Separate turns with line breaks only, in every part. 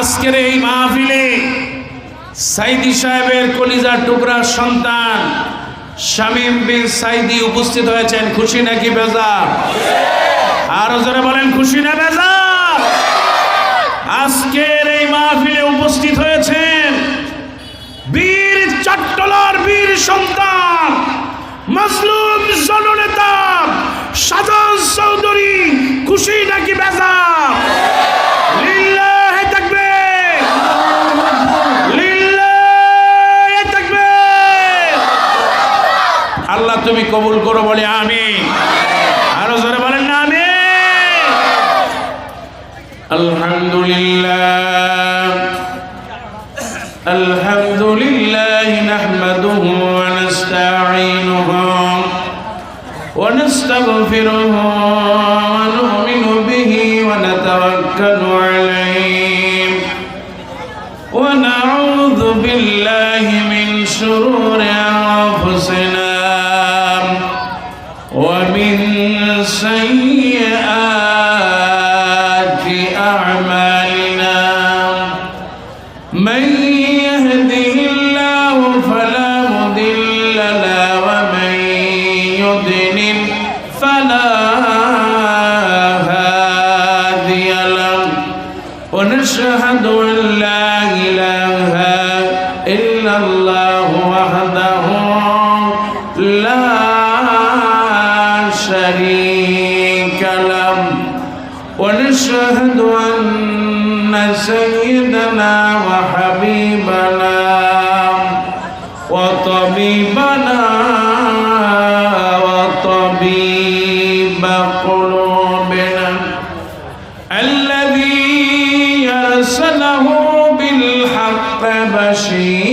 আজকের এই মাহফিলে সাইদি সাহেবের কলিজার টুকরার সন্তান শামীম বিন সাইদি উপস্থিত হয়েছেন। খুশি নাকি বেজার? আরও জোরে বলেন, খুশি না বেজার? আজকের এই মাহফিলে উপস্থিত হয়েছেন বীর চট্টলার বীর সন্তান, মজলুম জননেতা সাজান চৌধুরী। খুশি নাকি বেজার লিল্লাহে তাকবীর লিল্লাহে তাকবীর আল্লাহ তুমি কবুল করো বলে আমি আরো জোরে বলেন না আমি আলহামদুলিল্লাহ الحمد لله نحمده ونستعينه ونستغفره الذي أرسله بالحق بشيرا.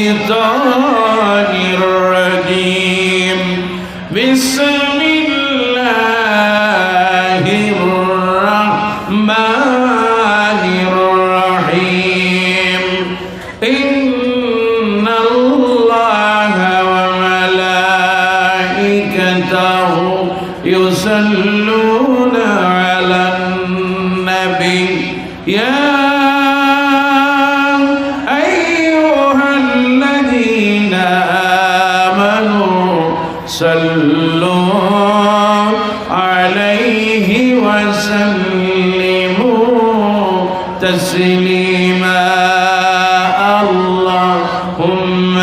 الشيطان الرجيم بسم تسليما اللهم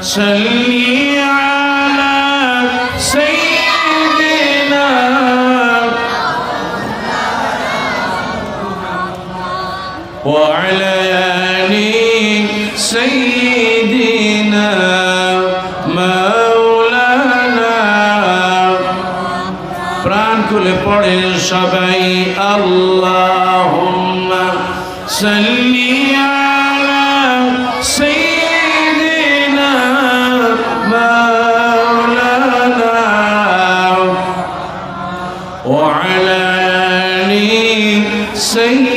صل على سيدنا وعلى آل سيدنا مولانا প্রাণ খুলে পড়ে সবাই وعلى آل سيدنا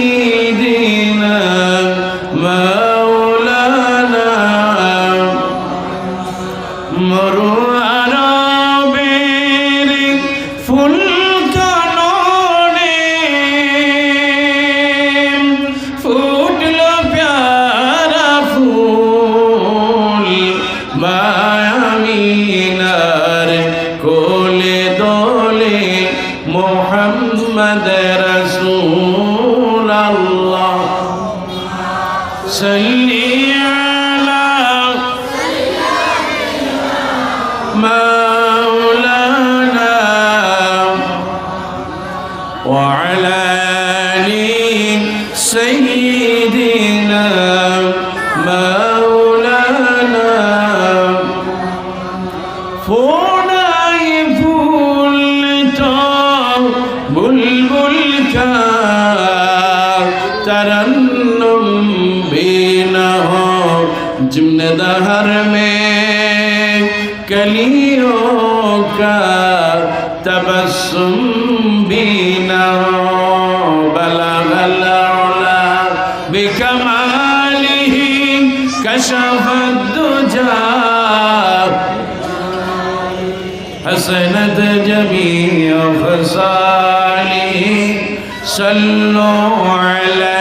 حسنت جميع خصاله صلوا عليه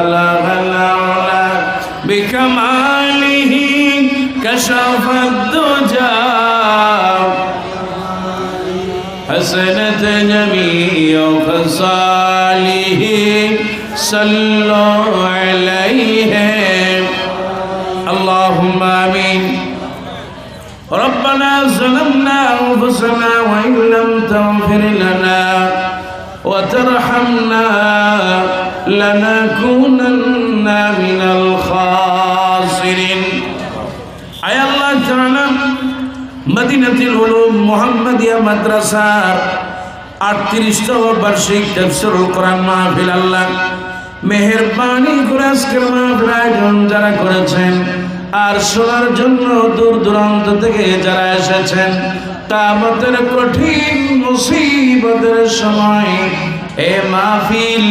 بلغ العلا بكماله كشف الدجى. حسنة جميع خصاله صلوا عليه. اللهم آمين. ربنا ظلمنا أنفسنا وإن لم تغفر لنا وترحمنا لنكونن من الخاسرين আয় আল্লাহ তাআলা মদিনাতুল উলুম মোহাম্মদিয়া মাদ্রাসার আটত্রিশতম বার্ষিক তাফসীরুল কোরআন মাহফিল আল্লাহ মেহেরবানি করে আজকের মাহফিল আয়োজন যারা করেছেন আর শোনার জন্য দূর দূরান্ত থেকে যারা এসেছেন তামতের কঠিন মুসিবতের সময় হে মাহফিল,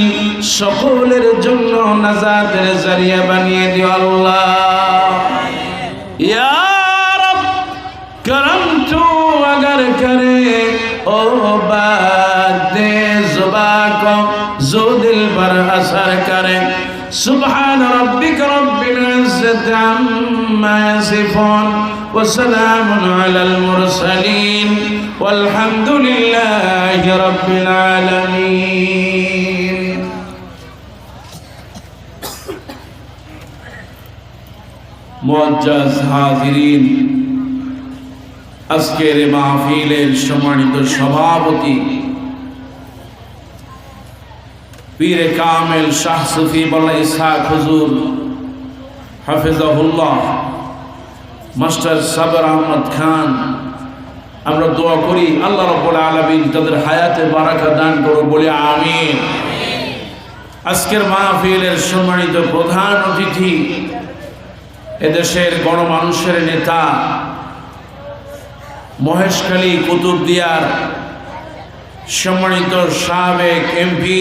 সকলের জন্য নাজাতের জারিয়া বানিয়ে দিও আল্লাহ। ইয়া রব করে ও সুবহান রব্বিক রব্বিল ইজ্জত আম্মা ইয়াসিফুন। وسلام على المرسلين والحمد لله رب العالمين মুআজ্জাজ হাজিরিন আজকের এই মাহফিলের সম্মানিত সভাপতি পীরে কামেল শাহ সুফি বল্লা ইসহাক হুজুর হাফিজাহুল্লাহ মাস্টার সাবর আহমদ খান, আমরা দোয়া করি আল্লাহ রব্বুল আলামিন তাদের হায়াতে বারাকা দান করো বলে আমিন। আজকের মাহফিলের সম্মানিত প্রধান অতিথি এদেশের গণমানুষের নেতা মহেশখালী কুতুবদিয়ার সম্মানিত সাবেক এমপি,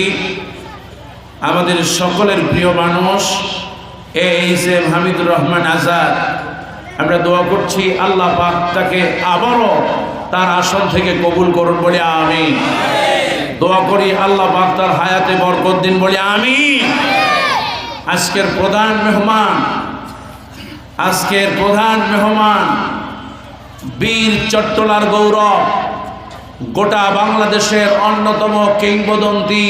আমাদের সকলের প্রিয় মানুষ, A H M Hamidur Rahman Azad. আমরা দোয়া করছি আল্লাহ পাক তাকে আবারও তার আসন থেকে কবুল করুন বলে আমি দোয়া করি আল্লাহ পাক তার হায়াতে বরকত দিন বলে আমি আজকের প্রধান মেহমান, আজকের প্রধান মেহমান বীর চট্টলার গৌরব, গোটা বাংলাদেশের অন্যতম কিংবদন্তি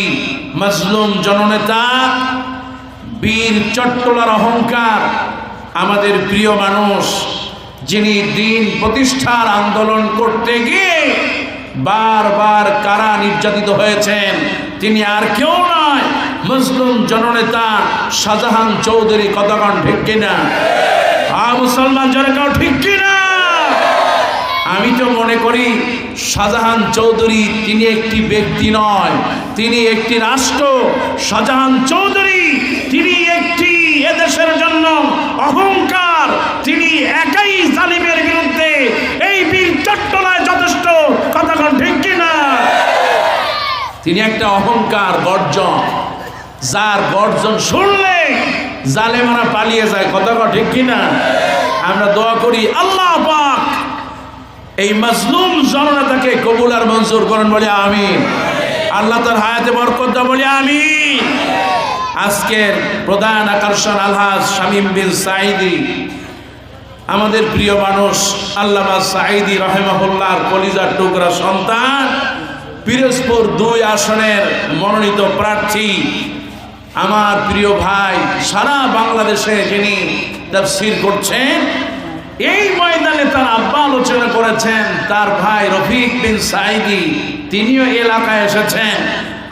মজলুম জননেতা বীর চট্টলার অহংকার আমাদের প্রিয় মানুষ, যিনি দিন প্রতিষ্ঠার আন্দোলন করতে গিয়ে বারবার কারা নির্যাতিত হয়েছেন, তিনি আর কেউ নয়, মুসলিম জননেতা শাহজাহান চৌধুরী কতক্ষণ ঠিক কিনা? আ, মুসলমান জনকাও ঠিক কিনা? আমি তো মনে করি শাহজাহান চৌধুরী তিনি একটি ব্যক্তি নয়, তিনি একটি রাষ্ট্র। শাহজাহান চৌধুরী তিনি অহংকার, তিনি একাই জালিমের বিরুদ্ধে এই বীর চট্টলায় যথেষ্ট কথাক্ষণ ঠিক কিনা? তিনি একটা অহংকার গর্জন, যার গর্জন শুনলে জালেমারা পালিয়ে যায়, কথা ঠিক কিনা? আমরা দোয়া করি, আল্লাহ পাক এই মজলুম জননেতাকে কবুল আর মঞ্জুর করেন, বলে আমি আল্লাহ তার হায়াতে বরকত বলে আমি আজকের প্রধান আকর্ষণ আলহাজ শামীম বিন সাইদি আমাদের প্রিয় মানুষ আল্লামা সাইদি রহেমাহুল্লাহর কলিজার টুকরা সন্তান, পিরোজপুর দুই আসনের মনোনীত প্রার্থী। আমার প্রিয় ভাই, সারা বাংলাদেশে যিনি তাফসীর করছেন, এই ময়দানে তার আব্বা আলোচনা করেছেন, তার ভাই রফিক বিন সাইদি তিনিও এলাকায় এসেছেন।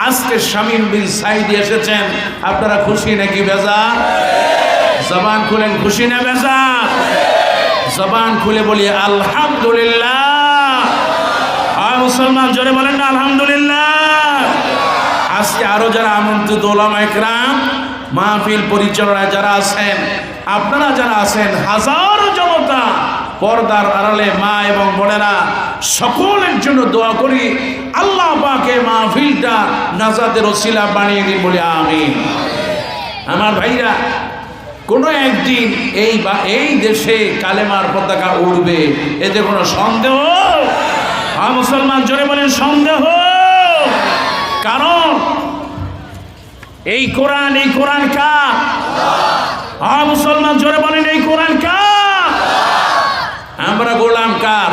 আজকে শামীম বিন সাইদি এসেছেন। আপনারা খুশি নাকি বেজা জবান খুলেন, খুশি না বেজা জবান খুলে বলি, আলহামদুলিল্লাহ। আর মুসলমান জোরে বলেন না, আলহামদুলিল্লাহ। আজকে আরও যারা আমন্ত্রিত ওলামা একরাম, মাহফিল পরিচালনায় যারা আছেন, আপনারা যারা আছেন, হাজার জনতা পর্দার আড়ালে মা এবং বোনেরা সকলের জন্য দোয়া করি, আল্লাহ পাকে মাহফিলটা নাজাদের ওসিলা বানিয়ে দিন বলে আমি আমার ভাইরা, কোনো একদিন এই বা, এই দেশে কালেমার পতাকা উড়বে, এতে কোনো সন্দেহ? হ্যাঁ মুসলমান, জোরে বলেন, সন্দেহ? কারণ এই কোরআন এই কোরআন কা হ্যাঁ মুসলমান, জোরে বলেন, এই কোরআন কা আমরা গোলাম কার?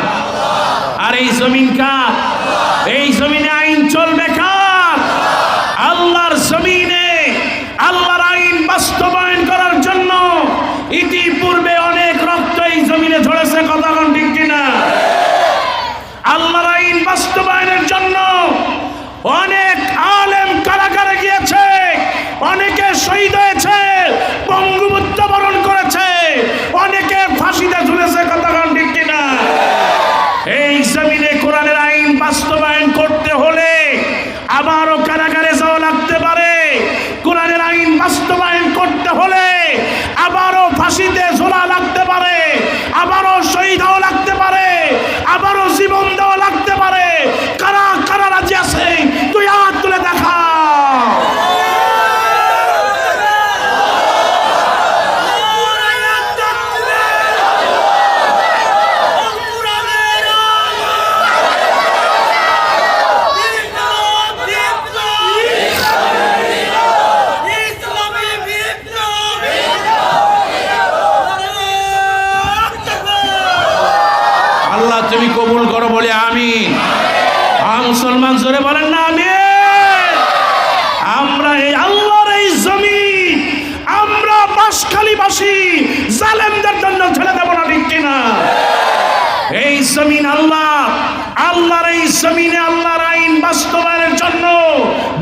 আর এই জমিন কার? এই জমিনে আইন চলবে কার? আল্লাহর জমিনে আল্লাহর আইন বাস্তবায়ন করার জন্য ইতিপূর্বে অনেক রক্ত এই জমিনে ঝরেছে, কথা ঠিক কিনা? আল্লাহর আইন বাস্তবায়নের জন্য অনেক আলেম কারাগারে গিয়েছে, অনেকে শহীদ হয়েছে বঙ্গবুদ্ধ বরণ করেছে, অনেকে ফাঁসিতে ঝুলেছে কথা কোন ঠিক কিনা এই জমিনে কোরআনের আইন বাস্তবায়ন করতে হলে আবারও কারাগারে যাওয়া লাগতে পারে কোরআনের আইন বাস্তবায়ন করতে হলে আবারও ফাঁসিতে ঝোলা লাগতে পারে আবারও শহীদ হওয়া লাগতে পারে আবারও জীবন দেওয়া লাগতে পারে কারা কারা রাজি আছে তুই হাত তুলে দেখা আল্লাহ তুমি কবুল করো বলে আমি মুসলমান জোরে বলেন না আমি আমরা এই আল্লাহর এই জমিন আমরা বাসখালীবাসী জালেমদের জন্য ছেড়ে দেবো না ঠিক কিনা এই জমিন আল্লাহ আল্লাহর এই জমিনে আল্লাহর আইন বাস্তবায়নের জন্য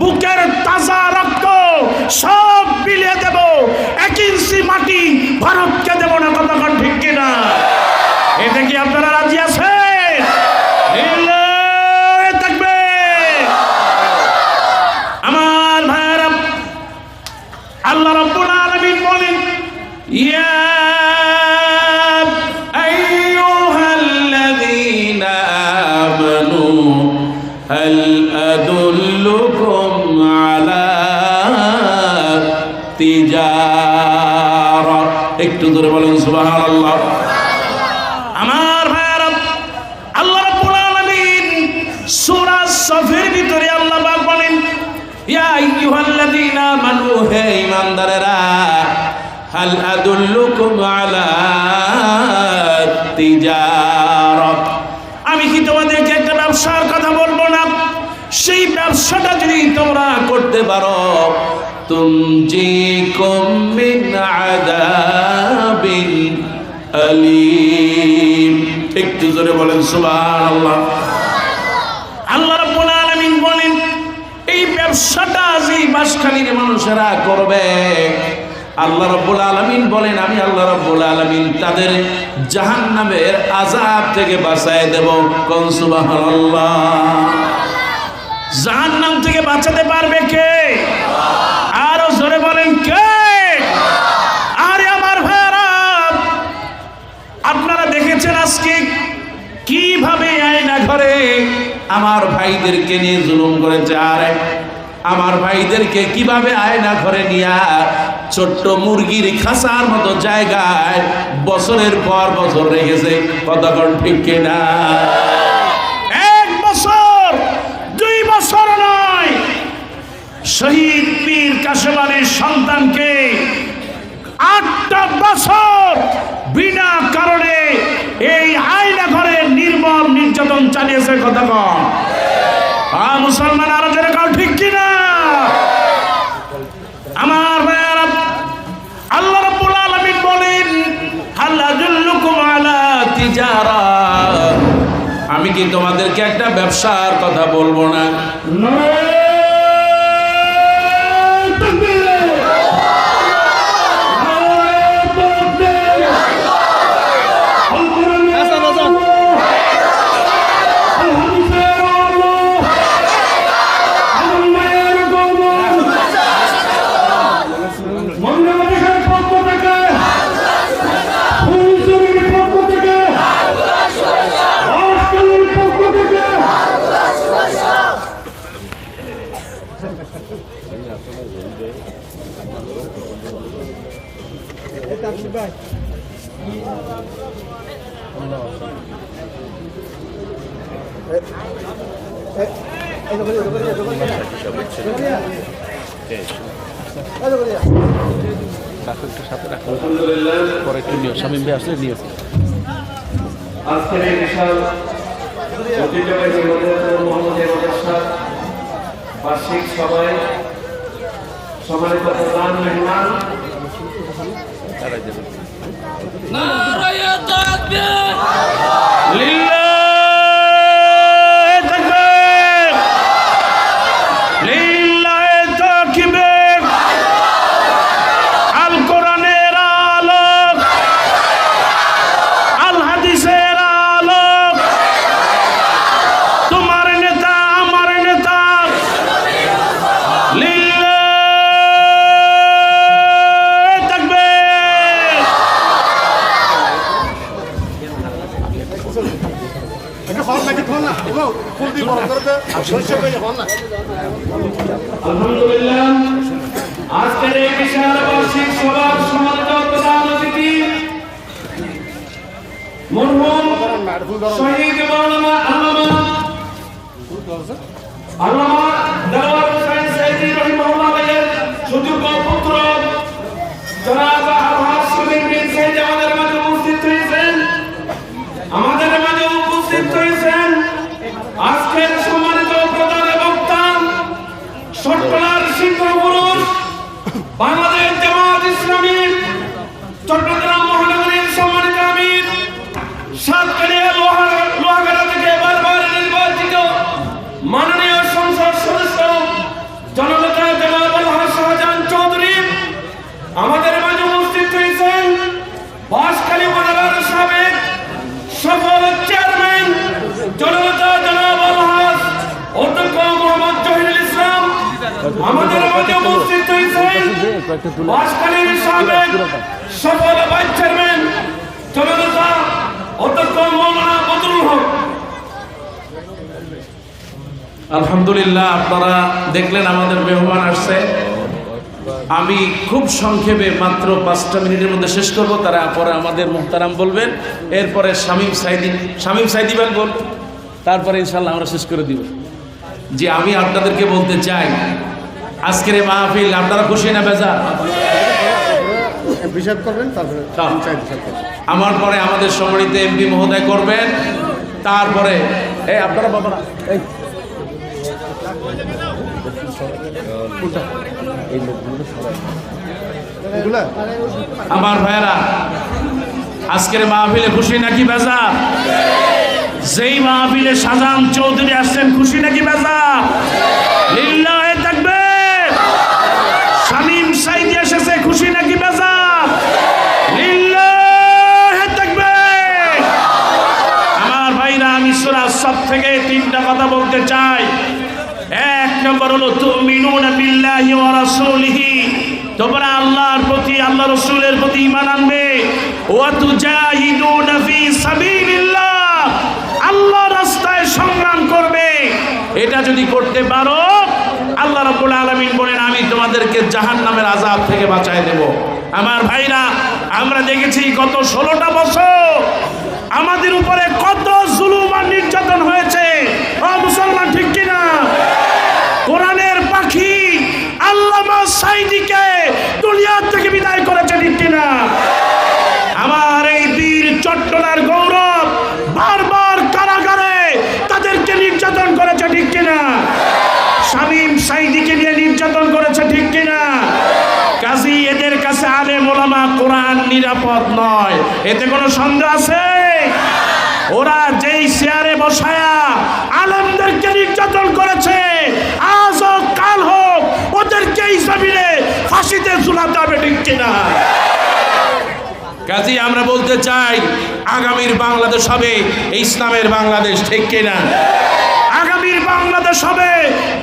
বুকের তাজা রক্ত সব বিলিয়ে দেব এক ইঞ্চি মাটি ভারতকে দেব না কতক্ষণ ঠিক কিনা? এতে কি আপনারা বলেন, সুবহানাল্লাহ। আমার ভাইয়ারা, আল্লাহ রাব্বুল আলামিন সূরা সফের ভিতরে আল্লাহ পাক বলেন, ইয়া আইয়ুহাল্লাযীনা আমানু, হে ঈমানদারেরা, হাল আদুল্লুকুম আলা তিজারাত? আমি কি তোমাদেরকে একটা ব্যবসার কথা বলব না? সেই ব্যবসাটা যদি তোমরা করতে পারো, তুমজিকুম মিন আযাবিন আলিম। একটু জোরে বলেন আল্লাহ বলেন, এই ব্যবসাটা মানুষেরা করবে, আল্লাহ রাব্বুল আলামিন বলেন, আমি আল্লাহ রাব্বুল আলামিন তাদের জাহান্নামের আযাব থেকে বাঁচায় দেব। কোন সুবহানাল্লাহ? জাহান্নাম থেকে বাঁচাতে পারবে কে? আরও জোরে বলেন, কে? আজকে কীভাবে আয়না ঘরে আমার ভাইদেরকে নিয়ে জুলুম করেছে? আর, আমার ভাইদেরকে কীভাবে আয়না ঘরে নিয়া ছোট্ট মুরগির খাসার মতো জায়গায় বছরের পর বছর রেখেছে? কতক্ষণ ঠিক কিনা? এক বছর, দুই বছর নয়। শহীদ পীর কাশেবানের সন্তানকে আটটা বছর বিনা কারণে এই আয়না ঘরে নির্মম নির্যাতন চালিয়েছে কথা কম। মুসলমান আরও কাউ ঠিক কিনা? আমার আল্লাহ রাব্বুল আলামিন বলেন, হাল আদুল্লুকুম আলা তিজারা। আমি কি তোমাদেরকে একটা ব্যবসার কথা বলব না?
পরে একটু নিয়ে স্বামী ভাই আসলে নিয়েছে
আজকের এই বিশাল ঐতিহ্যবাহী সভায় সম্মানিত প্রধান মেহমান আলহামদুলিল্লাহ আজকের এই বিশাল বার্ষিক সভার সম্মানিত প্রধান অতিথি মরহুম শহীদ মাওলানা আল্লামা আল্লামা দেওয়ার হোসেন সাইদি রহিমাহুল্লাহ ভাইয়ের সুযোগ্য আমাদের মাঝে উপস্থিত হয়েছেন আমাদের মাঝে উপস্থিত হয়েছেন আজকের সম্মানিত প্রধান বক্তা সরকার সিংহ পুরুষ, বাংলাদেশ আমাদের উপস্থিত হয়েছেন সাবেক সফল ভাইস চেয়ারম্যান অধ্যক্ষ মৌলানা বদরুল হক।
আলহামদুলিল্লাহ, আপনারা দেখলেন আমাদের মেহমান আসছে। আমি খুব সংক্ষেপে মাত্র পাঁচটা মিনিটের মধ্যে শেষ করব, তারা পরে আমাদের মোহতারাম বলবেন। এরপরে শামীম সাইদি শামীম সাইদি ভাই বল, তারপরে ইনশাল্লাহ আমরা শেষ করে দিব। যে আমি আপনাদেরকে বলতে চাই আজকের এই মাহফিল আপনারা খুশি না বেজা
হিসাব করবেন তারপরে
আমার পরে আমাদের সম্মানিত এমপি মহোদয় করবেন তারপরে এই আপনারা বাবারা এই। আমার ভাইয়েরা আজকের মাহফিলে খুশি নাকি বেজা যেই মাহফিলে শাহজাহান চৌধুরী আসছেন খুশি নাকি বেজা থাকবে শামীম সাইদি এসেছে, খুশি নাকি আমার ভাইরা, আমি সুরা সব থেকে তিনটা কথা বলতে চাই। এক নম্বর হলো, তুমিনুনা বিল্লাহি ওয়া রাসূলিহি। তোমরা আল্লাহর প্রতি, আল্লাহ রসুলের প্রতি ঈমান আনবে। ওয়া তুজাহিদুনা ফি সাবিলিল্লাহ আল্লাহ রাস্তায় সংগ্রাম করবে এটা যদি করতে পারো আল্লাহ রাব্বুল আলামিন বলেন আমি তোমাদেরকে জাহান্নামের আযাব থেকে বাঁচায় দেব। আমার ভাইরা আমরা দেখেছি গত ষোলোটা বছর আমাদের উপরে কত জুলুম আর নির্যাতন হয়েছে ও মুসলমান ঠিক কিনা কোরআনের পাখি আল্লামা সাইদিকে দুনিয়া থেকে বিদায় করেছে ঠিক কিনা আমার এই বীর চট্টলার গৌরব বারবার কারাগারে তাদেরকে নির্যাতন করেছে ঠিক কিনা শামীম সাইদিকে নিয়ে নির্যাতন করেছে ঠিক কিনা কাজী এদের কাছে আলে মোলামা কোরআন নিরাপদ নয়। এতে কোনো সন্দেহ আছে? ওরা যেই চেয়ারে বসায়া আলেমদেরকে নির্যাতন করেছে আজ হোক কাল হোক ওদেরকে এই জমিনে ফাঁসিতে ঝুলাতে হবে, ঠিক কিনা? কাজী আমরা বলতে চাই, আগামীর বাংলাদেশ হবে ইসলামের বাংলাদেশ, ঠিক কিনা? আগামীর বাংলাদেশ হবে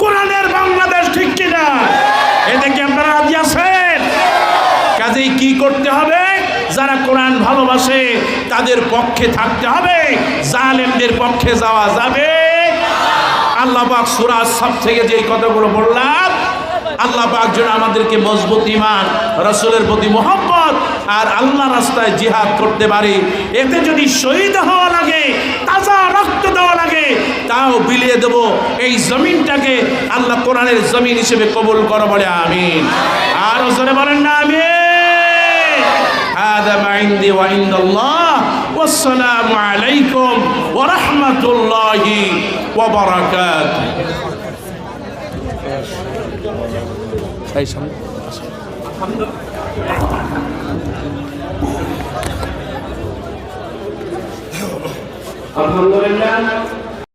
কোরআনের বাংলাদেশ, ঠিক কিনা? এতে কি আপনারা রাজি আছেন? কাজেই কি করতে হবে? যারা কোরআন ভালোবাসে, তাদের পক্ষে থাকতে হবে। জালেমদের পক্ষে যাওয়া যাবে। আল্লাহ পাক সুরাজ সব থেকে যে কথাগুলো বললাম, আল্লাহ পাক যেন আমাদেরকে মজবুত ইমান রসুলের প্রতি মোহাম্মত আর আল্লাহ রাস্তায় জিহাদ করতে পারি। এতে যদি শহীদ হওয়া লাগে, তাজা রক্ত দেওয়া লাগে, তাও বিলিয়ে দেব এই জমিনটাকে। আল্লাহ কোরআনের জমিন হিসেবে কবুল করো বলে, আমিন। আর বলেন না, আমিন। آدم عندي وعند الله والسلام عليكم ورحمة الله وبركاته.
الحمد
لله.